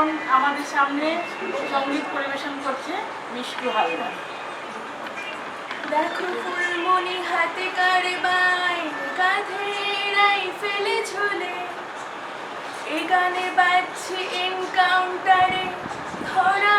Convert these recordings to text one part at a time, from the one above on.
এখন আমাদের সামনে সংগীত পরিবেশন করছে মিষ্টু হালদার দেখো ফুলমণি হাতে কারে বাই কাঁধে রাইফেলে ঝুলে। এ গানে বাজছে এনকাউন্টারে ধরা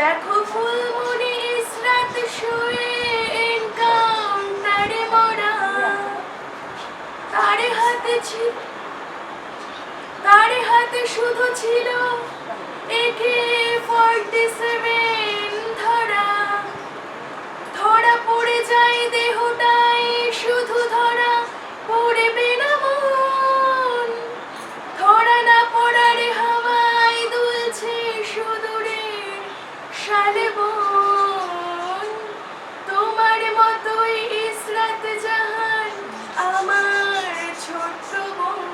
দেখো ফুলমুনি ইসরাত শুয়ে এনকাউন্টারে মরা। তারে হাতে ছিল তার হাতে শুধু ছিল একে ফর্টি সেভেন ধরা। ধরা পড়ে যায় বন, তোমার মতোই ইসরাত জাহান আমার ছোট্ট বোন।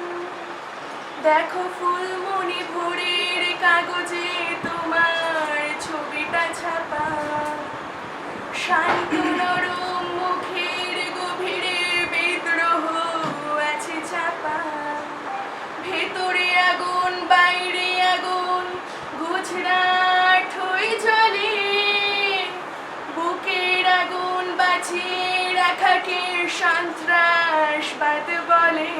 দেখো ফুলমণি ভোরের কাগজে তোমার ছবিটা ছাপা। শান্ত নরম মুখের গভীরে বিদ্রোহ আছে চাপা। ভেতরে আগুন, বাইরে আগুন গুজরাট রাখাকে সন্ত্রাসবাদ বলে।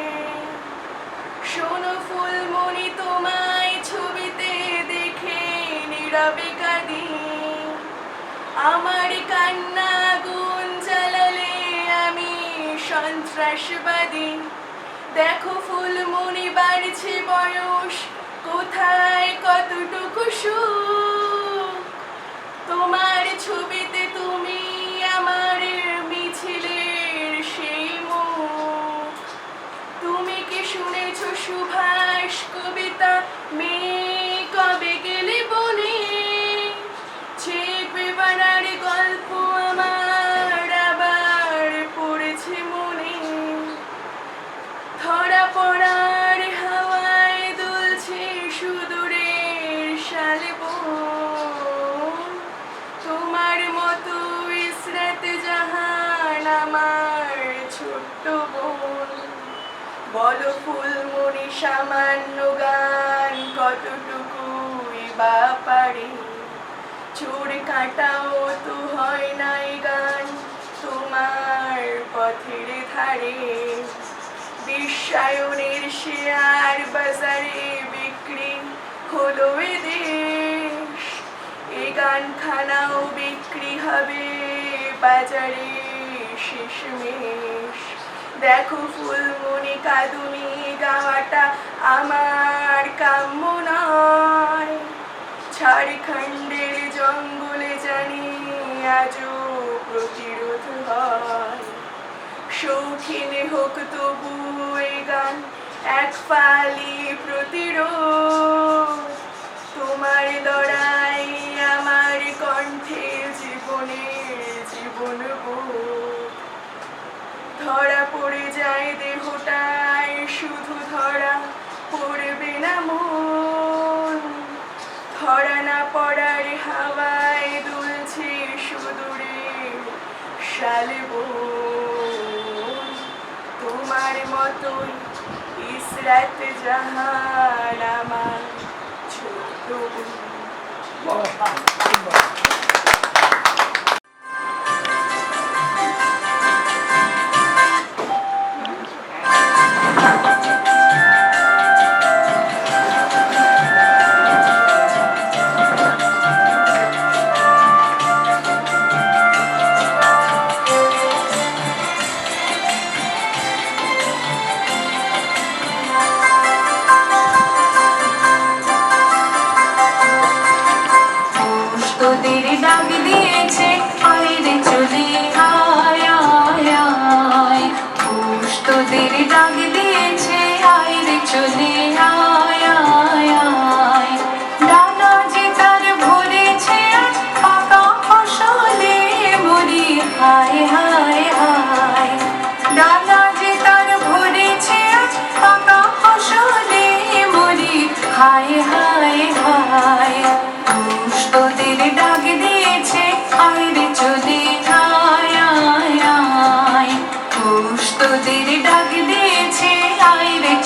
শোনো ফুলমণি, তোমায় ছবিতে দেখে নীরবে কাঁদি। আমার কান্না গুণ জ্বালালে আমি সন্ত্রাসবাদী। দেখো ফুলমণি, বাড়ছে বয়স, কোথায় কতটুকু সুখ? তোমার ছবিতে তুমি সুভাষ কবিতা মেয়ে কবে গেলে বনে? চেপে বানার গল্প আমার আবার পড়েছে মনে। ধরা পড়ার হাওয়ায় দুলছে সুদূরের শালে তোমার মতো ইসরাত জাহান আমার ছোট্ট বোন। বলো ফুলমণি সামান্য গান কতটুকুই বা পারে? চোর কাটাও তো হয় নাই গান তোমার পথের ধারে। বিশ্বায়নের শেয়ার বাজারে বিক্রি হলো দেশ। এ গানখানাও বিক্রি হবে বাজারে শেষমেশ। দেখো ফুলমণি কাদুনি গাওয়াটা আমার কাম্য নয়। ঝাড়খণ্ডের জঙ্গলে জানি আজও প্রতিরোধ হয়। শৌখিন হোক তবু এ গান, এক পালি প্রতিরোধ। তোমার লড়াই আমার কণ্ঠে জীবন বোধ। ধরা পড়ে যায় দেহটাই পড়বে না ধরা না পড়ার হাওয়ায় দুলছে সুদূরে শালে তোমার মতন ইসরাত জাহান আমার ছোট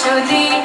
to the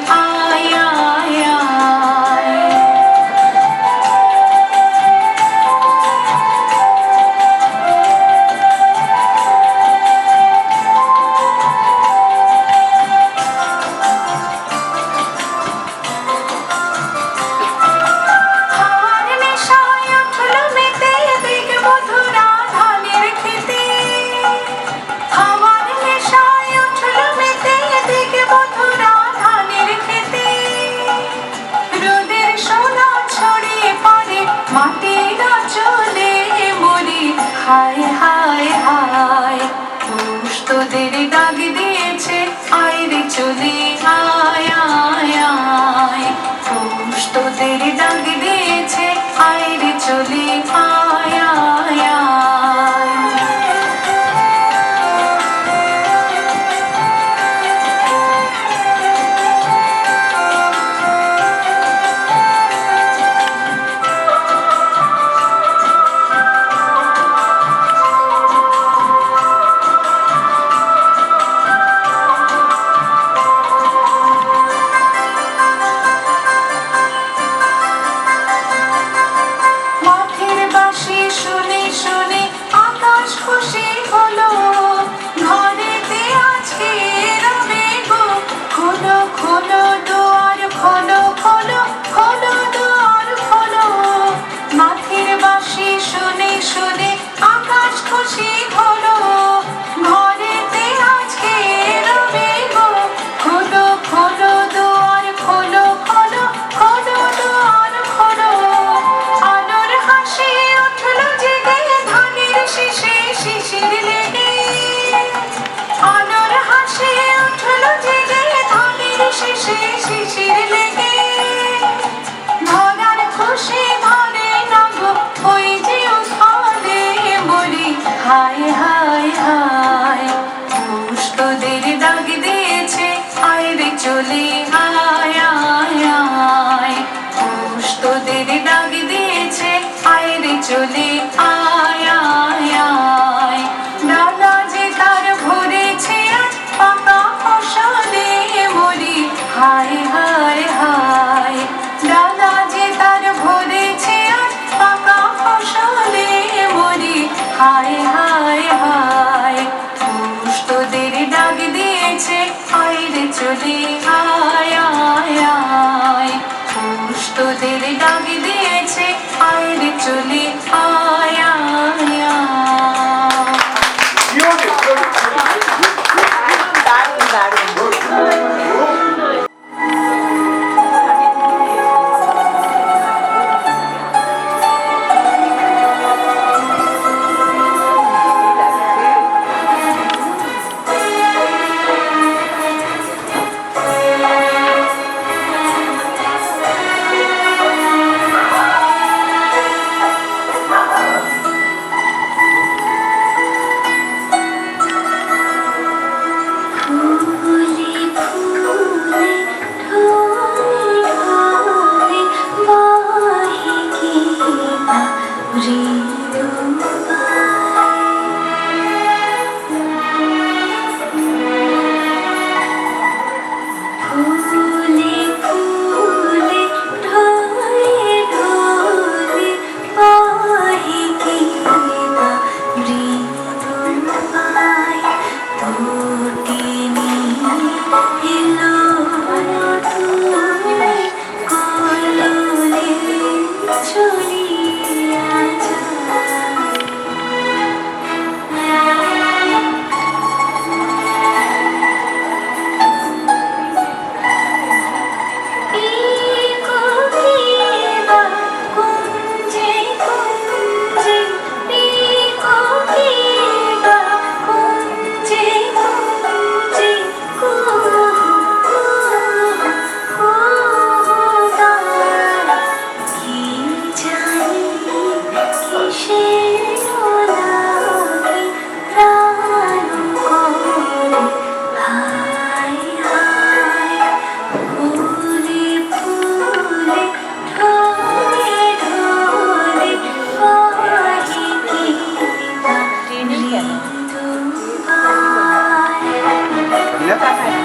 টাকা